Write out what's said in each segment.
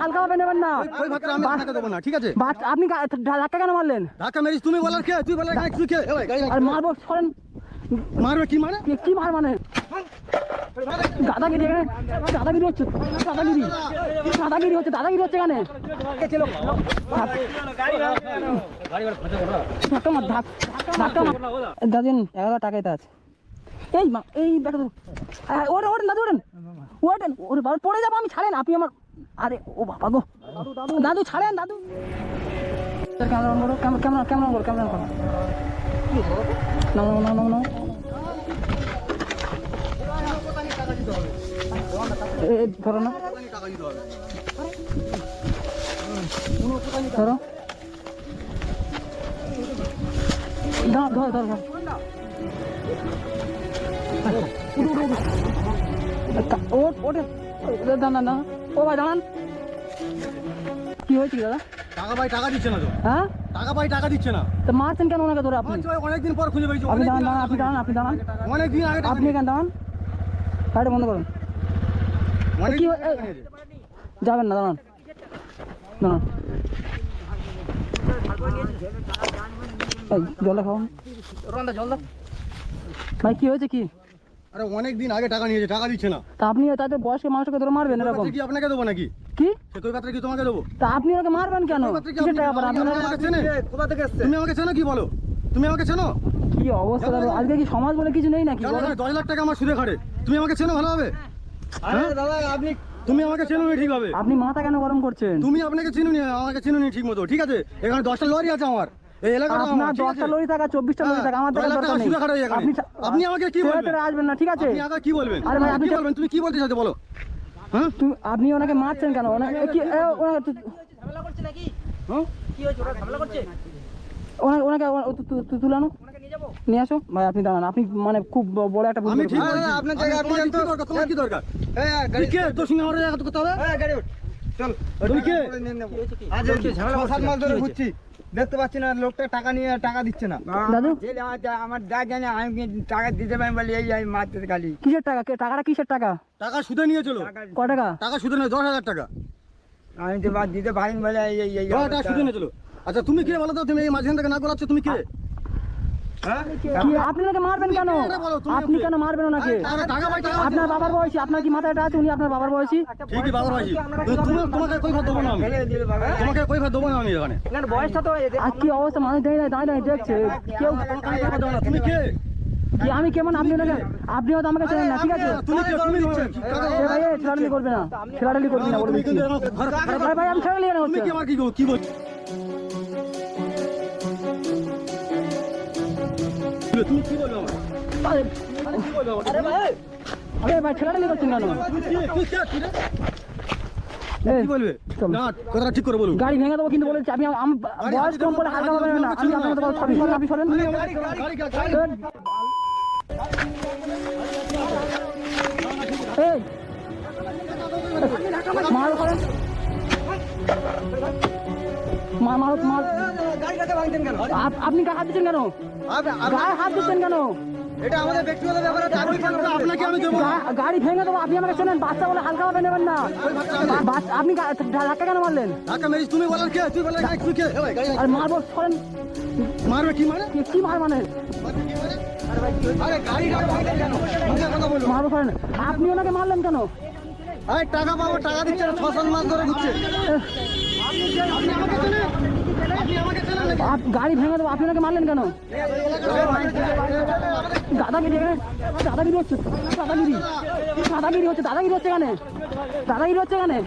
হালকা ভাবে নেবেন না। ওই ভাতটা আমি আপনাকে দেবো না ঠিক আছে? বাচ্চা- আপনি ধাক্কা কেন মারলেন? ধাক্কা মেরিস তুমি বলার কে? তুই বলার তুই কে? আর মারবো সরেন। মারবে কি মানে? কি- মার মানে? দাদাগিরি এখানে। দাদাগিরি হচ্ছে দাদাগিরি। দাদাগিরি হচ্ছে দাদাগিরি হচ্ছে এখানে। ধাক্কা মার ধাক- ধাক্কা মার। দাদিন এগারো টাকাই তো আছে। এই মা এই ধরো ওরে ওরেন দাদু ওরেন ওরেন ওরে বাবা পড়ে যাব আমি ছাড়েন আপনি আমার আরে ও বাবা গো দাদু ছাড়েন দাদু ক্যামেরা অন করো ক্যামেরা ক্যামেরা ক্যামেরা অন করো ক্যামেরা অন করো নাও নাও নাও নাও নাও এ এ, ধরো না ধরো দাও ধর ধর ধর আচ্ছা, ওট ওটে দাঁড়ান দাঁড়ান ও ভাই দাঁড়ান। কি হয়েছে কি দাদা? টাকা ভাই টাকা দিচ্ছে না তো। হ্যাঁ? টাকা ভাই টাকা দিচ্ছে না। তো মারছেন কেন ওনাকে ধরে আপনি? অনেকদিন পর খুঁজে পেয়েছি আপনি দাঁড়ান দাঁড়ান আপনি দাঁড়ান আপনি দাঁড়ান। অনেকদিন আগে আপনি এখানে দাঁড়ান। গাড়ি বন্ধ করুন। কি যাবেন না দাঁড়ান। দাঁড়ান। জলটা খাওয়ান। ভাই কি হয়েছে কি? আরে অনেক দিন আগে টাকা নিয়েছে টাকা দিচ্ছে না। তা আপনি তাদের বয়স্ক মানুষকে ধরে মারবেন এরকম? কি আপনাকে দেবো নাকি? কি? সে কৈপাত্রে কি তোমাকে দেবো? তা আপনি ওকে মারবেন কেন? কৈপাত্রে কি কিসের আপনি- টাকা পান আপনি আমাকে চেনেন? তুমি আমাকে চেনো কি বলো? তুমি আমাকে চেনো? কি অবস্থা দাদা? আজকে কি সমাজ বলে কিছু নেই নাকি? দশ লাখ টাকা আমার সুদে খাটে। তুমি আমাকে চেনো ভালোভাবে? হ্যাঁ? দাদা আপনি তুমি আমাকে চেনো নি ঠিকভাবে। আপনি মাথা কেন গরম করছেন? তুমি আপনাকে চিনুনি আমাকে চিনুনি ঠিক মতো ঠিক আছে এখানে দশটা লরি আছে আমার। আপনার দশটা লরি থাকা চব্বিশটা লরি হ্যাঁ, থাকা আমার দশ দেখার লাখ দরকার নেই সুদে খাটাই এখানে। আপনি আপনি। আমাকে কি বলবেন? আসবেন না ঠিক আছে? আপনি কি বলবেন? আরে ভাই, আপনি বলবেন? তুমি কি বলতে চাইছো বলো? হ্যাঁ? তুমি আপনি ওনাকে মারছেন কেন? ওনাকে তু- হ্যাঁ? ওনাকে ওনাকে ও- তু- তু- তু- তুলে আনো। নিয়ে আসো। ভাই আপনি দাঁড়ান। আপনি মানে খুব বড় একটা ভুল। আপনার আমি- জায়গায় আপনি কি দরকার? তোমার কি দরকার? হ্যাঁ তুই কে তোর সঙ্গে আমার জায়গা করতে হবে হ্যাঁ গাড়ি উঠ। চল তুমি কে? আজ ছ সাত মাস ধরে ঘুরছি দেখতে পাচ্ছি না লোকটা টাকা নিয়ে টাকা দিচ্ছে না। দাদু? আমার দা জানে আমি টাকা দিতে পারি বলে এই আমি মারতে খালি। কিসের টাকা? কে টাকাটা কিসের টাকা? টাকা সুদে নিয়ে চলো ক টাকা? টাকা সুদে নেই দশ হাজার টাকা। আমি তো দিতে বলে এই টাকা সুদে নিয়ে চলো আচ্ছা তুমি কে বলো তো? তুমি এই মাঝখান থেকে না গোলাচ্ছ তুমি কে? ওনাকে মারবেন কেন? আপনি কেন মারবেন ওনাকে? আপনার বাবার বয়সী আপনার কি মাথায় আছে? উনি আপনার বাবার বয়সী? ঠিকই বাবার ভাই তোমাকে কই ভাত দেবো না আমি। তোমাকে কই ভাত দেবো না আমি এখানে। বয়সটা তো আর কি অবস্থা? মানুষ দাঁড়িয়ে দাঁড়িয়ে দাঁড়িয়ে দেখছে। কেউ তুমি কে? আমি কেমন আপনি ওনাকে আপনি হয়তো আমাকে চেনেন না ঠিক আছে? ভাই করবে না। ঠেলাঠেলি করবে না ভাই ভাই আমি কি? আমার তুমি কি বলবে আরে কি আরে ভাই! ঠেলাঠেলি করছেন কেন? তুই কে? বলবে? না কথাটা ঠিক করে বলুন। গাড়ি ভেঙে দেবো কিন্তু বলেছি আমি আমি বয়স কম বলে হালকা হবে না। আমি আপনার মতো সরি সরেন আপনি সরেন এই। মার করেন মার মার মার। আপনি গায়ে হাত দিচ্ছেন কেন? গায়ে হাত দিচ্ছেন কেন? এটা আমাদের ব্যক্তিগত ব্যাপার আপনি আপনাকে আমি দেবো? গাড়ি ভেঙে দেবো আপনি আমাকে চেনেন বাচ্চা বলে হালকা ভাবে নেবেন না। আপনি ধাক্কা কেন মারলেন? ধাক্কা মেরিস তুমি বলার কে? তুই বলার তুই কে? এ ভাই, গাড়ি রাখ। আর মারবো মারবে কি মানে? কি- মার মানে? মারবে মানে? মারবো সরেন। আপনি ওনাকে মারলেন কেন? টাকা পাবো টাকা দিচ্ছে না ছ সাত মাস ধরে ঘুরছে। আপনি আমাকে গাড়ি ভেঙে দেবো, আপনি ওনাকে মারলেন কেন? দাদাগিরি দাদাগিরি হচ্ছে, দাদাগিরি। দাদাগিরি হচ্ছে? দাদাগিরি হচ্ছে এখানে। দাদাগিরি হচ্ছে এখানে।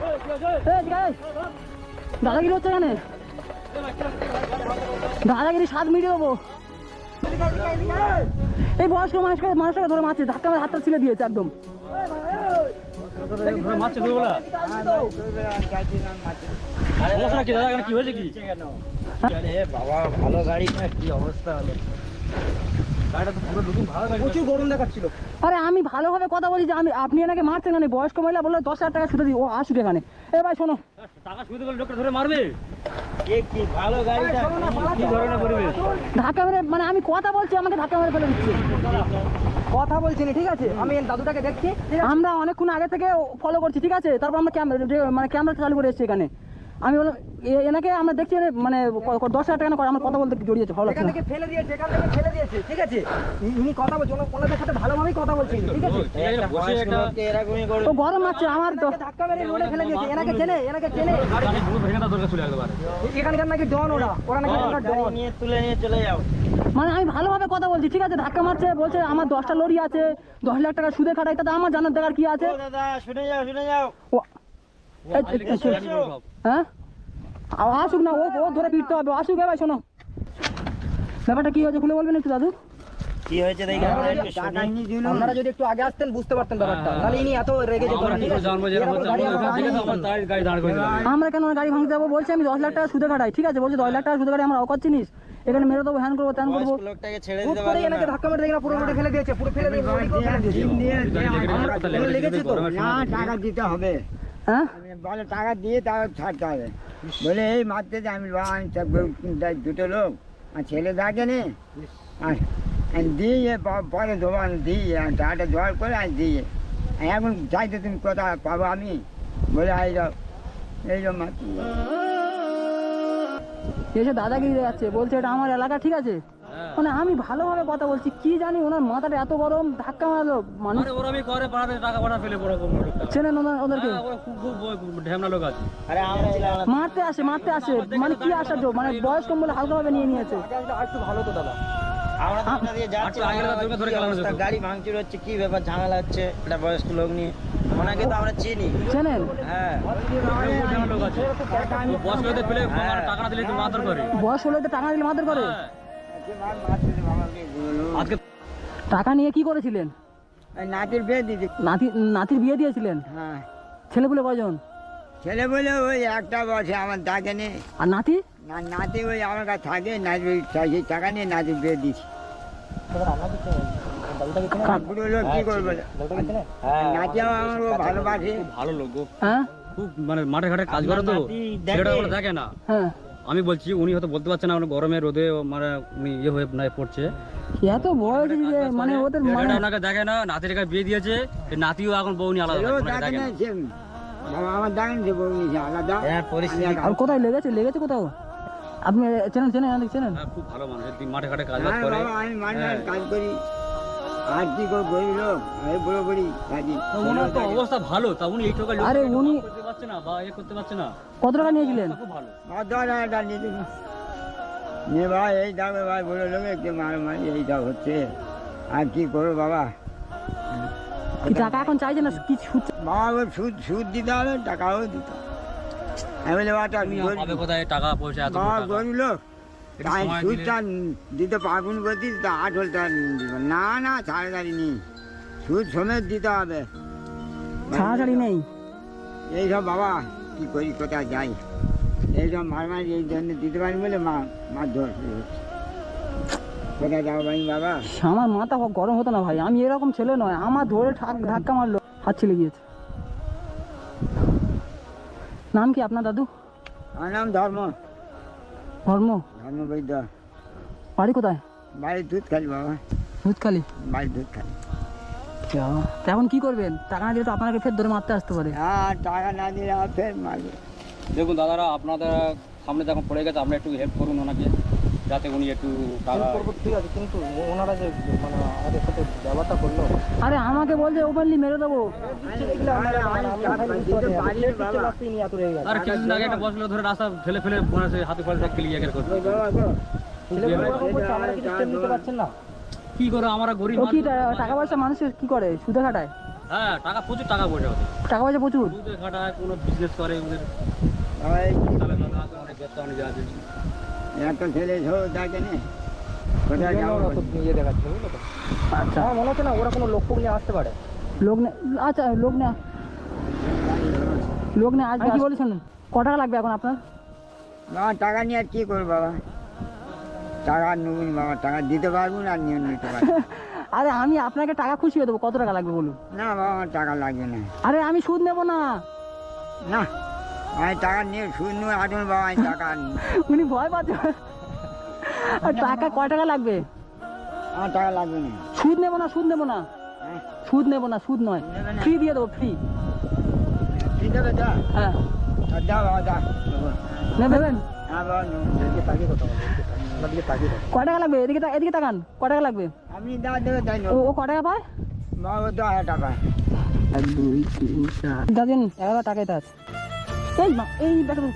দাদাগিরি হচ্ছে এখানে। দাদাগিরি সাত মিনিট দেবো। এই বয়স্ক মানুষকে মানুষকে ধরে মারছে, ধাক্কা হাতটা ছিলে দিয়েছে একদম। বাবা ভালো গাড়ি না কি অবস্থা হলো প্রচুর গরম দেখাচ্ছিল আরে আমি ভালোভাবে কথা বলি যে আমি আপনি এনাকে মারছেন কেন? বয়স্ক মহিলা বলল দশ হাজার টাকা ছুটে দিই ও আসুক এখানে। এ ভাই শোনো। ধাক্কা মেরে মানে আমি কথা বলছি আমাকে ধাক্কা মেরে ফেলে দিচ্ছে। কথা বলছি ঠিক আছে? আমি দাদুটাকে দেখছি আমরা অনেকক্ষণ আগে থেকে ফলো করছি ঠিক আছে? তারপর আমরা ক্যামেরা মানে ক্যামেরা চালু করে এসেছি এখানে। আমি বললাম এ- এনাকে আমরা দেখছি এনে মানে দশ হাজার টাকা করে আমার কথা বলতে জড়িয়েছে ভালো লাগছে ফেলে দিয়েছে এখান থেকে ফেলে দিয়েছে ঠিক আছে? ইনি কথা বলছে ওনা- ওনাদের সাথে ভালোভাবেই কথা বলছি ঠিক আছে? তো গরম আছে আমার তো। এনাকে ধাক্কা মেরে রোডে ফেলে দিয়েছে এনাকে চেনে এনাকে চেনে। এখানকার নাকি ডন ওরা ওরা নাকি এখানকার ডন মানে আমি ভালোভাবে কথা বলছি ঠিক আছে? ধাক্কা মারছে বলছে আমার দশটা লরি আছে দশ লাখ টাকা সুদে খাটাই তাতে আমার জানার দেখার কি আছে? ও- এই- এই- এই- হ্যাঁ? আসুক না ও ও ধরে ফিরতে হবে আসুক ভাই শোনো। ব্যাপারটা কি হয়েছে খুলে বলবেন একটু দাদু? আপনারা যদি একটু আগে আসতেন বুঝতে পারতেন ব্যাপারটা। তাহলে ইনি এত রেগে যেত। না, ঠিক আছে? এরকম গাড়ি আমরা কেন গাড়ি ভাঙতে যাব? বলছি আমি দশ লাখ টাকা সুদে খাটাই ঠিক আছে? বলছি দশ লাখ টাকা সুদে খাটাই আমার অকত চিনিস এখানে মেরে দেবো হ্যান করব ত্যান করব। করে এনাকে ধাক্কা মেরে দেখি পুরো ফেলে দিয়েছে পুরো ফেলে দিয়ে ওদিকেও ফেলে দিয়েছে। লেগেছে তো। না টাকা দিতে হবে। হ্যাঁ? বলে টাকা দিয়ে তারপর ছাড়তে হবে। বলে এই মারতে যে আমি দুটো লোক আর ছেলে থাকে নে আর দিয়ে পরে আমি দিয়ে টাকাটা জোগাড় করে আমি দিয়ে আর এখন চাইতে তুমি কোথায় পাবো আমি? বলে এই যাও এই যাও মারতে এসে দাদাগিরি যাচ্ছে বলছে এটা আমার এলাকা ঠিক আছে? মানে আমি ভালোভাবে কথা বলছি কি জানি ওনার মাথাটা এত গরম ধাক্কা মারলো। মানুষ আরে ওরা আমি করে পাড়াতে টাকা পাঠা ফেলে বড় কম লোকটা চেনেন ওনার- ওদেরকে? হ্যাঁ, খুব খুব খুব ঢ্যামনা লোক আছে। আরে মারতে আসে মারতে আসে। মানে কি আসার মানে বয়স কম বলে হালকাভাবে নিয়ে নিয়েছে। একটু ভালো তো দাদা ধরে খেলানো যেত গাড়ি ভাঙচুর হচ্ছে কি ব্যাপার ঝামেলা হচ্ছে? একটা বয়স্ক লোক নিয়ে। ওনাকে তো আমরা চিনি। চেনেন? হ্যাঁ। মানে টাকা দিলে মাথার করে। বয়স হলে তো টাকা নিলে মারধর করে? হ্যাঁ। আজকে টাকা নিয়ে কি করেছিলেন? নাতির বিয়ে দিতে নাতি নাতির বিয়ে দিয়েছিলেন? হ্যাঁ। ছেলে বলে ওই একটা বসে আমার তাকে নিয়ে আর নাতি? না নাতি ওই আমার কাছে থাকে নাতি সেই টাকা নিয়ে নাতি বিয়ে দিছি বুড়ো লোক কি করবে? নাতি আমার আমার ও ভালোবাসে। ভালো লোক হ্যাঁ? খুব মানে মাঠে ঘাটে কাজ করে তো। ছেলেটা দেখে না। হ্যাঁ। আমি বলছি উনি হয়তো বলতে পারছেন না মানে গরমে রোদে মানে উনি ইয়ে হয়ে না পড়ছে। এত বয়স মানে ওদের মানে ওনাকে দেখে না নাতির কাছে বিয়ে দিয়েছে নাতিও এখন বউ নিয়ে আলাদা দেখে না। আমার দেখেন যে বউ হ্যাঁ আর কোথায় লেগেছে? লেগেছে কোথাও? আপনি চেনেন চেনেন চেনেন? হ্যাঁ, খুব ভালো মানুষ মাঠে ঘাটে কাজ হ্যাঁ করে। আমি। কাজ করি। আর কি করে গরিব লোক এই বুড়ো বুড়ি কাজী ওনার তো অবস্থা ভালো তা উনি এই টোকা আরে উনি- করতে পারছে না বা এ করতে পারছে না। কত টাকা নিয়েছিলেন খুব ভালো। আমার দশ হাজার টাকা নিয়ে নিয়ে ভাই এই যাবে ভাই বুড়ো লোক একটু মার এই যা হচ্ছে। আর কি করব বাবা? টাকা এখন চাইছে না কি সুদ বাবা সুদ সুদ দিতে হবে টাকাও দিতে। আমি টাকা পয়সা এত বাবা টাকা? গরিব লোক। সুদটা দিতে পারবুন করতিস তা আট হলটা না না সুদ সমেত দিতে হবে। নেই? এইসব বাবা কি করি কোথায় যাই? এইসব মারমারি এই জন্য দিতে পারি বলে মা। কোথায় যাব ভাই বাবা? আমার মাথা গরম হতো না ভাই আমি এরকম ছেলে নয় আমার ধরে ঠাক- ধাক্কা মারলো হাত ছিলে গিয়েছে। নাম কি আপনার দাদু? আমার নাম ধর্ম। ধর্ম? ধর্ম বৈদ্য বাড়ি কোথায়? বাড়ির দুধ খালি বাবা। দুধ খালি বাড়ির দুধ খালি এখন কি করবেন? টাকা না দিলে তো আপনাকে ফের ধরে মারতে আসতে পারে। হ্যাঁ টাকা না দিলে আমার ফের মারবে। দেখুন দাদারা আপনাদের সামনে যখন পড়ে গেছে আপনি একটু হেল্প করুন ওনাকে। যাতে উনি একটু ঠিক আছে কিন্তু ওনারা যে মানে আমাদের সাথে ব্যবহারটা করল আরে আমাকে বলছে ওপেনলি মেরে দেবো। আর কিছুদিন আগে একটা বসল ধরে রাস্তা ফেলে ফেলে মনে হচ্ছে হাতে ফেলে সব ক্লিয়ার করছে। পারছেন না? কি করে আমরা গরিব কি টাকা পয়সা মানুষের কি করে? সুদে খাটায়? হ্যাঁ টাকা প্রচুর টাকা পয়সা ওদের টাকা পয়সা প্রচুর? সুদে খাটায় কোনো বিজনেস করে ওদের একটা ছেলে ঝোল থাকে না। কোথায় যাব ওরা খুব দেখাচ্ছে বুঝলো আচ্ছা। আমার মনে হচ্ছে না ওরা কোনো নিয়ে আসতে পারে। লোক আচ্ছা লোক নে লোক নে আজকে কি টাকা লাগবে এখন আপনার? টাকা নিয়ে আর কি করব বাবা? টাকা নেবেন বাবা টাকা দিতে পারব না আর নিয়ে নিতে পারব আরে আমি আপনাকে টাকা খুশি হয়ে দেবো কত টাকা লাগবে বলুন? না বাবা আমার টাকা লাগবে না। আরে আমি সুদ নেব না। না। আমি টাকা নিয়ে শুধু আসুন বাবা আমি টাকা উনি ভয় পাচ্ছে। আর টাকা কয় টাকা লাগবে? আমার টাকা লাগবে না। সুদ নেব না সুদ নেব না। হ্যাঁ। সুদ নেব না সুদ নয়। ফ্রি দিয়ে দেবো ফ্রি ঠিক আছে যা। হ্যাঁ। আর দাও বাবা দাও নেবেন? হ্যাঁ বাবা ক টাকা লাগবে? এদিকে তা- এদিকে তাকান ক টাকা লাগবে? আপনি যা দেবে তাই ও নেব। ও ক টাকা পায়? বাবা দশ হাজার টাকা। এক দুই তিন চার। দাদিন এগারো টাকাই তো আছে এই মা এই দেখো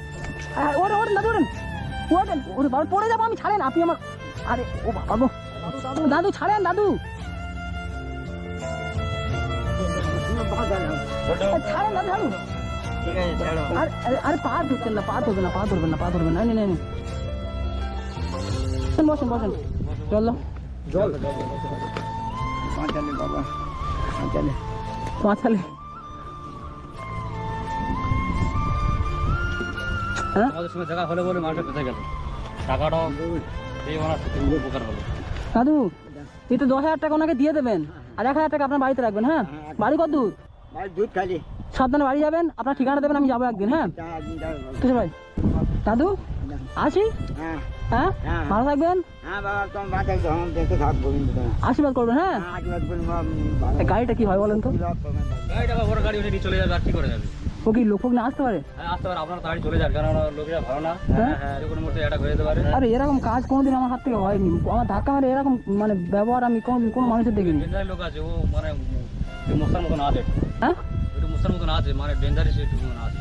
ওরে ওরে দাদু ওরেন ওরেন ওরে বাবা পড়ে যাব আমি ছাড়েন আপনি আমার আরে ও বাবা গো। দাদু ছাড়েন দাদু। ছাড়েন দাদু ছাড়ুন। আরে আরে- পা ধরছেন না পা ধরবেন না পা ধরবেন না পা ধরবেন না। নেই নেই বসেন বসেন চলো। পাঁচালে বাবা পাঁচালে। পাঁচালে। হ্যাঁ? আমাদের সঙ্গে দেখা হলে বলে মাঠে বেঁচে গেল। টাকাটাও এই ওনার উপকার হলো দাদু এই তো দশ হাজার টাকা ওনাকে দিয়ে দেবেন আর এক হাজার টাকা আপনার বাড়িতে রাখবেন হ্যাঁ? বাড়ি কত দূর? দুধ খালি। সাবধানে বাড়ি যাবেন আপনার ঠিকানা দেবেন আমি যাব একদিন হ্যাঁ? ঠিক আছে ভাই। দাদু আসি? হ্যাঁ। হ্যাঁ? হ্যাঁ। ভালো থাকবেন। হ্যাঁ। আশীর্বাদ করবেন হ্যাঁ? হ্যাঁ আশীর্বাদ করব এই গাড়িটা কি হয় বলেন তো? গাড়িটা গাড়ি চলে যাবে আর কি করে যাবে? ও কি লোক না আসতে পারে? হ্যাঁ আসতে পারে আপনার চলে যান কারণ লোকেরা ভালো না। হ্যাঁ? হ্যাঁ যে এটা যেতে পারে। আরে এরকম কাজ কোনোদিন আমার হাত থেকে হয়নি। আমার ধাক্কা মারে এরকম মানে ব্যবহার আমি কোনো কোনো মানুষের দেখিনি। লোক আছে ও মানে মুস্তার মতন আছে। হ্যাঁ? একটু মুস্তার মতন আছে মানে ডেঞ্জারিস একটু মতন আছে।